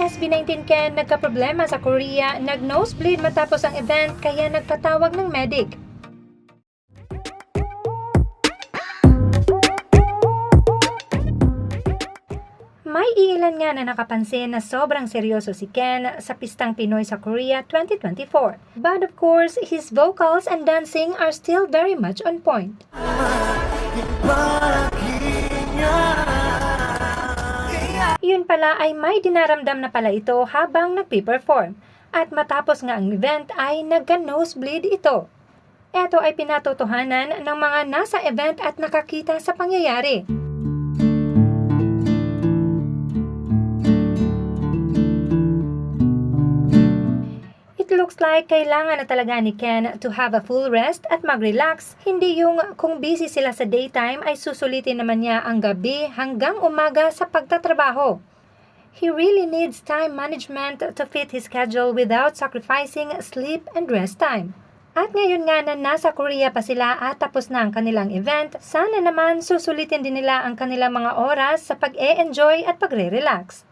SB19 Ken nagka-problema sa Korea, nag-nosebleed matapos ang event kaya nagpatawag ng medic. May ilan nga na nakapansin na sobrang seryoso si Ken sa pistang Pinoy sa Korea 2024. But of course, his vocals and dancing are still very much on point. Pala ay may dinaramdam na pala ito habang nagpe-perform. At matapos nga ang event ay nagka-nosebleed ito. Ito ay pinatotohanan ng mga nasa event at nakakita sa pangyayari. It looks like kailangan na talaga ni Ken to have a full rest at mag-relax. Hindi yung kung busy sila sa daytime ay susulitin naman niya ang gabi hanggang umaga sa pagtatrabaho. He really needs time management to fit his schedule without sacrificing sleep and rest time. At ngayon nga na nasa Korea pa sila at tapos na ang kanilang event, sana naman susulitin din nila ang kanilang mga oras sa pag-e-enjoy at pagre-relax.